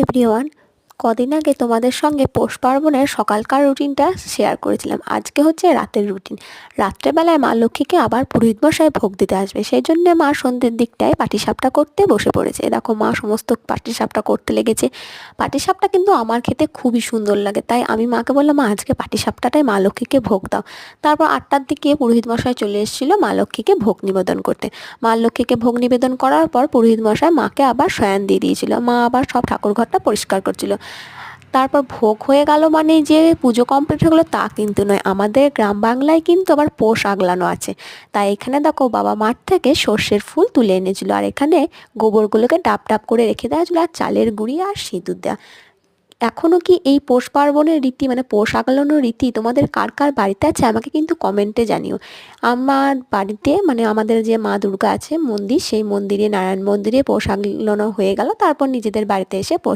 Everyone কদিন আগে তোমাদের সঙ্গে পৌষ পার্বণের সকালকার রুটিনটা শেয়ার করেছিলাম। আজকে হচ্ছে রাতের রুটিন। রাত্রেবেলায় মা লক্ষ্মীকে আবার পুরোহিত মশাই ভোগ দিতে আসবে। সেই জন্য মা সন্ধ্যের দিকটায় পাটিসাপটা করতে বসে পড়েছে। দেখো মা সমস্ত পাটিসাপটা করতে লেগেছে। পাটিসাপটা কিন্তু আমার খেতে খুবই সুন্দর লাগে। তাই আমি মাকে বললাম, মা, আজকে পাটিসাপটাটাই মা লক্ষ্মীকে ভোগ দাও। তারপর আটটার দিকে পুরোহিত মশাই চলে এসেছিল মা লক্ষ্মীকে ভোগ নিবেদন করতে। মা লক্ষ্মীকে ভোগ নিবেদন করার পর পুরোহিত মশাই মাকে আবার শয়ান দিয়ে দিয়েছিল। মা আবার সব ঠাকুর ঘরটা পরিষ্কার করছিল। তারপর ভোগ হয়ে গেল মানে যে পুজো কমপ্লিট হয়ে গেলো তা কিন্তু নয়। আমাদের গ্রাম বাংলায় কিন্তু আবার পোষ আগলানো আছে। তাই এখানে দেখো বাবা মাঠ থেকে সর্ষের ফুল তুলে এনেছিল। আর এখানে গোবরগুলোকে ডাব ডাব করে রেখে দেওয়া ছিল আর চালের গুঁড়ি আর সিঁদুর দেওয়া। এখনও কি এই পৌষ পার্বণের রীতি মানে পোষ আগলানোর রীতি তোমাদের কার কার বাড়িতে আছে? আমাকে কিন্তু কমেন্টে জানিও। আমার বাড়িতে মানে আমাদের যে মা দুর্গা আছে, মন্দির, সেই মন্দিরে, নারায়ণ মন্দিরে পোষ আগলানো হয়ে গেল। তারপর নিজেদের বাড়িতে এসে